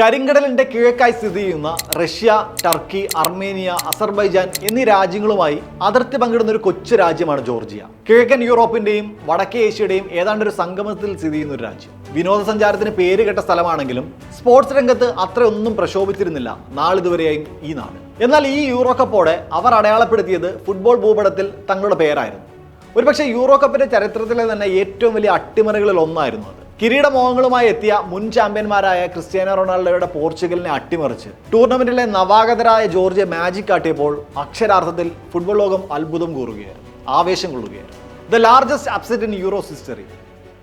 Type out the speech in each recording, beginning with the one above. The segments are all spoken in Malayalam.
കരിങ്കടലിന്റെ കിഴക്കായി സ്ഥിതി ചെയ്യുന്ന റഷ്യ ടർക്കി അർമേനിയ അസർബൈജാൻ എന്നീ രാജ്യങ്ങളുമായി അതിർത്തി പങ്കിടുന്ന ഒരു കൊച്ചു രാജ്യമാണ് ജോർജിയ. കിഴക്കൻ യൂറോപ്പിന്റെയും വടക്കേ ഏഷ്യയുടെയും ഏതാണ്ട് ഒരു സംഗമത്തിൽ സ്ഥിതി ചെയ്യുന്ന ഒരു രാജ്യം. വിനോദസഞ്ചാരത്തിന് പേര് കേട്ട സ്ഥലമാണെങ്കിലും സ്പോർട്സ് രംഗത്ത് അത്രയൊന്നും പ്രക്ഷോഭിച്ചിരുന്നില്ല നാളിതുവരെയായും ഈ നാട്. എന്നാൽ ഈ യൂറോ കപ്പോടെ അവർ അടയാളപ്പെടുത്തിയത് ഫുട്ബോൾ ഭൂപടത്തിൽ തങ്ങളുടെ പേരായിരുന്നു. ഒരുപക്ഷെ യൂറോ കപ്പിന്റെ ചരിത്രത്തിലെ തന്നെ ഏറ്റവും വലിയ അട്ടിമറികളിൽ ഒന്നായിരുന്നു അത്. കിരീടമോഹങ്ങളുമായി എത്തിയ മുൻ ചാമ്പ്യന്മാരായ ക്രിസ്ത്യാനോ റൊണാൾഡോയുടെ പോർച്ചുഗലിനെ അട്ടിമറിച്ച്. ടൂർണമെന്റിലെ നവാഗതരായ ജോർജിയ മാജിക് കാട്ടിയപ്പോൾ അക്ഷരാർത്ഥത്തിൽ ഫുട്ബോൾ ലോകം അത്ഭുതം കൂറുകയായിരുന്നു. ആവേശം കൊള്ളുകയായിരുന്നു. The largest upset in Euros history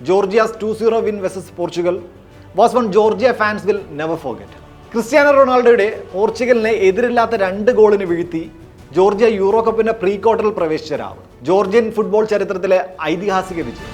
Georgia's two zero win versus Portugal. Was one Georgia fans will never forget Cristiano റൊണാൾഡോയുടെ പോർച്ചുഗലിനെ എതിരില്ലാത്ത രണ്ട് ഗോളിന് വീഴ്ത്തി ജോർജിയ യൂറോ കപ്പിന്റെ പ്രീ ക്വാർട്ടറിൽ പ്രവേശിച്ച രാവ്. ജോർജിയൻ ഫുട്ബോൾ ചരിത്രത്തിലെ ഐതിഹാസിക വിജയം.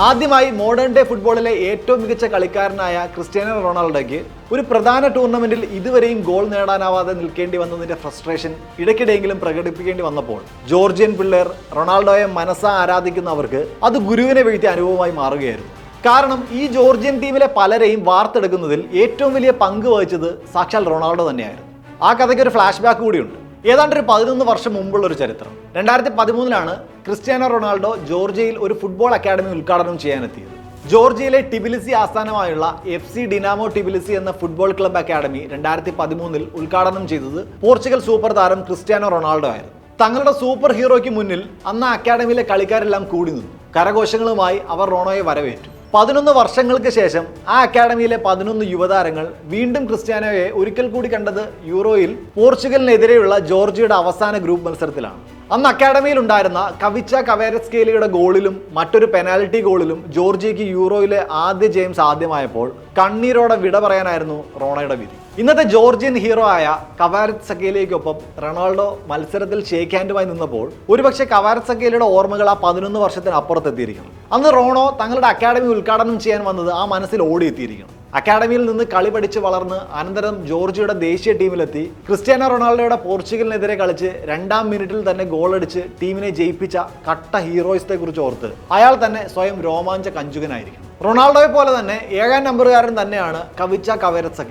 ആദ്യമായി മോഡേൺ ഡേ ഫുട്ബോളിലെ ഏറ്റവും മികച്ച കളിക്കാരനായ ക്രിസ്ത്യാനോ റൊണാൾഡോയ്ക്ക് ഒരു പ്രധാന ടൂർണമെന്റിൽ ഇതുവരെയും ഗോൾ നേടാനാവാതെ നിൽക്കേണ്ടി വന്നതിന്റെ ഫ്രസ്ട്രേഷൻ ഇടയ്ക്കിടെയെങ്കിലും പ്രകടിപ്പിക്കേണ്ടി വന്നപ്പോൾ ജോർജിയൻ പിള്ളേർ റൊണാൾഡോയെ മനസ്സാ ആരാധിക്കുന്നവർക്ക് അത് ഗുരുവിനെ വീഴ്ത്തിയ അനുഭവമായി മാറുകയായിരുന്നു. കാരണം ഈ ജോർജിയൻ ടീമിലെ പലരെയും വാർത്തെടുക്കുന്നതിൽ ഏറ്റവും വലിയ പങ്ക് വഹിച്ചത് സാക്ഷാൽ റൊണാൾഡോ തന്നെയായിരുന്നു. ആ കഥയ്ക്ക് ഒരു ഫ്ലാഷ് ബാക്ക് കൂടിയുണ്ട്. ഏതാണ്ട് ഒരു പതിനൊന്ന് വർഷം മുമ്പുള്ള ഒരു ചരിത്രം. രണ്ടായിരത്തി പതിമൂന്നിലാണ് ക്രിസ്ത്യാനോ റൊണാൾഡോ ജോർജിയയിൽ ഒരു ഫുട്ബോൾ അക്കാദമി ഉദ്ഘാടനം ചെയ്യാനെത്തിയത്. ജോർജിയയിലെ ടിബിലിസി ആസ്ഥാനമായുള്ള എഫ് സി ഡിനാമോ ടിബിലിസി എന്ന ഫുട്ബോൾ ക്ലബ് അക്കാദമി രണ്ടായിരത്തി പതിമൂന്നിൽ ഉദ്ഘാടനം ചെയ്തത് പോർച്ചുഗൽ സൂപ്പർ താരം ക്രിസ്ത്യാനോ റൊണാൾഡോ ആയിരുന്നു. തങ്ങളുടെ സൂപ്പർ ഹീറോയ്ക്ക് മുന്നിൽ അന്ന് അക്കാദമിയിലെ കളിക്കാരെല്ലാം കൂടി നിന്നു. കരഘോഷങ്ങളുമായി അവർ റോണോയെ വരവേറ്റു. പതിനൊന്ന് വർഷങ്ങൾക്ക് ശേഷം ആ അക്കാഡമിയിലെ പതിനൊന്ന് യുവതാരങ്ങൾ വീണ്ടും ക്രിസ്ത്യാനോയെ ഒരിക്കൽ കൂടി കണ്ടത് യൂറോയിൽ പോർച്ചുഗലിനെതിരെയുള്ള ജോർജിയയുടെ അവസാന ഗ്രൂപ്പ് മത്സരത്തിലാണ്. അന്ന് അക്കാഡമിയിൽ ഉണ്ടായിരുന്ന കവിച്ച കവേരസ്കേലിയുടെ ഗോളിലും മറ്റൊരു പെനാൽറ്റി ഗോളിലും ജോർജിയയ്ക്ക് യൂറോയിലെ ആദ്യ ജെയിംസ് ആദ്യമായപ്പോൾ കണ്ണീരോടെ വിട പറയാനായിരുന്നു റോണയുടെ വിധി. ഇന്നത്തെ ജോർജിയൻ ഹീറോ ആയ കവാരത് സക്കേലിയൊപ്പം റൊണാൾഡോ മത്സരത്തിൽ ഷേക്ക് ഹാൻഡുമായി നിന്നപ്പോൾ ഒരുപക്ഷെ കവാരത് സക്കേലിയുടെ ഓർമ്മകൾ ആ പതിനൊന്ന് വർഷത്തിന് അപ്പുറത്തെത്തിയിരിക്കണം അന്ന് റോണോ തങ്ങളുടെ അക്കാഡമി ഉദ്ഘാടനം ചെയ്യാൻ വന്നത് ആ മനസ്സിൽ ഓടിയെത്തിയിരിക്കണം അക്കാഡമിയിൽ നിന്ന് കളി പഠിച്ച് വളർന്ന് അനന്തരം ജോർജിയുടെ ദേശീയ ടീമിലെത്തി. ക്രിസ്ത്യാനോ റൊണാൾഡോയുടെ പോർച്ചുഗലിനെതിരെ കളിച്ച് രണ്ടാം മിനിറ്റിൽ തന്നെ ഗോളടിച്ച് ടീമിനെ ജയിപ്പിച്ച കട്ട ഹീറോയിസത്തെ കുറിച്ച് ഓർത്ത് അയാൾ തന്നെ സ്വയം രോമാഞ്ച കഞ്ചുകനായിരിക്കും റൊണാൾഡോയെ പോലെ തന്നെ ഏഴാം നമ്പറുകാരൻ തന്നെയാണ് കവിച്ച കവേരത്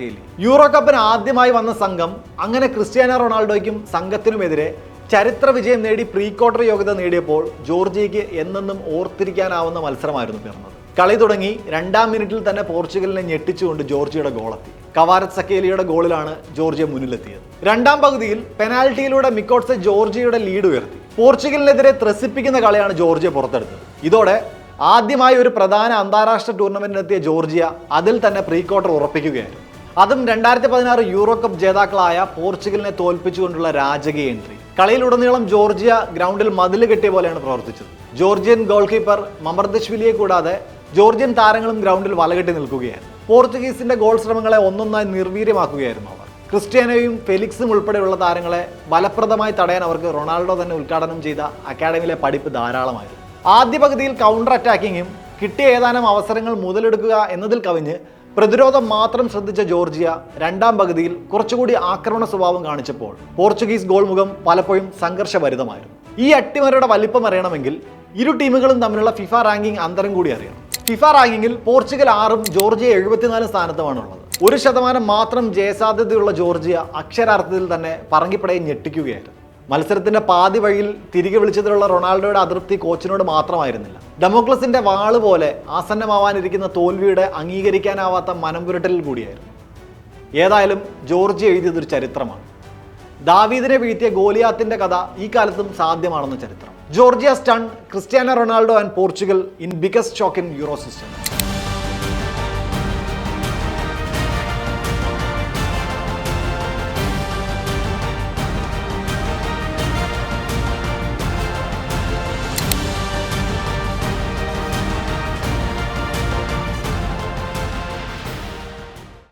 യൂറോ കപ്പിന് ആദ്യമായി വന്ന സംഘം അങ്ങനെ ക്രിസ്ത്യാനോ റൊണാൾഡോയ്ക്കും സംഘത്തിനുമെതിരെ ചരിത്ര വിജയം നേടി പ്രീ ക്വാർട്ടർ യോഗ്യത നേടിയപ്പോൾ ജോർജിയയ്ക്ക് എന്നെന്നും ഓർത്തിരിക്കാനാവുന്ന മത്സരമായിരുന്നു പിറന്നത്. കളി തുടങ്ങി രണ്ടാം മിനിറ്റിൽ തന്നെ പോർച്ചുഗലിനെ ഞെട്ടിച്ചുകൊണ്ട് ജോർജിയുടെ ഗോളെത്തി. കവാരത് സക്കേലിയുടെ ഗോളിലാണ് ജോർജിയ മുന്നിലെത്തിയത്. രണ്ടാം പകുതിയിൽ പെനാൽറ്റിയിലൂടെ മിക്കോട്സെ ജോർജിയയുടെ ലീഡ് ഉയർത്തി. പോർച്ചുഗലിനെതിരെ ത്രസിപ്പിക്കുന്ന കളിയാണ് ജോർജിയ പുറത്തെടുത്തത്. ഇതോടെ ആദ്യമായി ഒരു പ്രധാന അന്താരാഷ്ട്ര ടൂർണമെന്റിനെത്തിയ ജോർജിയ അതിൽ തന്നെ പ്രീ ക്വാർട്ടർ ഉറപ്പിക്കുകയായിരുന്നു. അതും രണ്ടായിരത്തി പതിനാറ് യൂറോ കപ്പ് ജേതാക്കളായ പോർച്ചുഗലിനെ തോൽപ്പിച്ചുകൊണ്ടുള്ള രാജകീയ എൻട്രി. കളിയിലുടനീളം ജോർജിയ ഗ്രൗണ്ടിൽ മതിൽ കെട്ടിയ പോലെയാണ് പ്രവർത്തിച്ചത്. ജോർജിയൻ ഗോൾ കീപ്പർ മമർദശ്വിലിയെ കൂടാതെ ജോർജിയൻ താരങ്ങളും ഗ്രൗണ്ടിൽ വലകെട്ടി നിൽക്കുകയായിരുന്നു പോർച്ചുഗീസിന്റെ ഗോൾ ശ്രമങ്ങളെ ഒന്നൊന്നായി നിർവീര്യമാക്കുകയായിരുന്നു അവർ. ക്രിസ്ത്യാനോയും ഫെലിക്സും ഉൾപ്പെടെയുള്ള താരങ്ങളെ ഫലപ്രദമായി തടയാൻ അവർക്ക് റൊണാൾഡോ തന്നെ ഉദ്ഘാടനം ചെയ്ത അക്കാഡമിയിലെ പഠിപ്പ് ധാരാളമായിരുന്നു. ആദ്യ പകുതിയിൽ കൗണ്ടർ അറ്റാക്കിങ്ങും കിട്ടിയ ഏതാനും അവസരങ്ങൾ മുതലെടുക്കുക എന്നതിൽ കവിഞ്ഞ് പ്രതിരോധം മാത്രം ശ്രദ്ധിച്ച ജോർജിയ രണ്ടാം പകുതിയിൽ കുറച്ചുകൂടി ആക്രമണ സ്വഭാവം കാണിച്ചപ്പോൾ പോർച്ചുഗീസ് ഗോൾ മുഖം പലപ്പോഴും സംഘർഷഭരിതമായിരുന്നു. ഈ അട്ടിമറിയുടെ വലിപ്പം അറിയണമെങ്കിൽ ഇരു ടീമുകളും തമ്മിലുള്ള ഫിഫ റാങ്കിംഗ് അന്തരം കൂടി അറിയണം. ഫിഫ റാങ്കിങ്ങിൽ പോർച്ചുഗൽ ആറും ജോർജിയ എഴുപത്തിനാല് സ്ഥാനത്തുമാണുള്ളത്. ഒരു ശതമാനം മാത്രം ജയസാധ്യതയുള്ള ജോർജിയ അക്ഷരാർത്ഥത്തിൽ തന്നെ പറങ്കിപ്പടയെ ഞെട്ടിക്കുകയായിരുന്നു. മത്സരത്തിന്റെ പാതി വഴിയിൽ തിരികെ വിളിച്ചതിലുള്ള റൊണാൾഡോയുടെ അതൃപ്തി കോച്ചിനോട് മാത്രമായിരുന്നില്ല. ഡെമോക്ലസിന്റെ വാൾ പോലെ ആസന്നമാവാനിരിക്കുന്ന തോൽവിയുടെ അംഗീകരിക്കാനാവാത്ത മനംപുരട്ടലിൽ കൂടിയായിരുന്നു. ഏതായാലും ജോർജിയ എഴുതിയതൊരു ചരിത്രമാണ്. ദാവീദിനെ വീഴ്ത്തിയ ഗോലിയാത്തിന്റെ കഥ ഈ കാലത്തും സാധ്യമാണെന്ന് ചരിത്രം. Georgia stun Cristiano Ronaldo and Portugal in biggest shock in Euro system.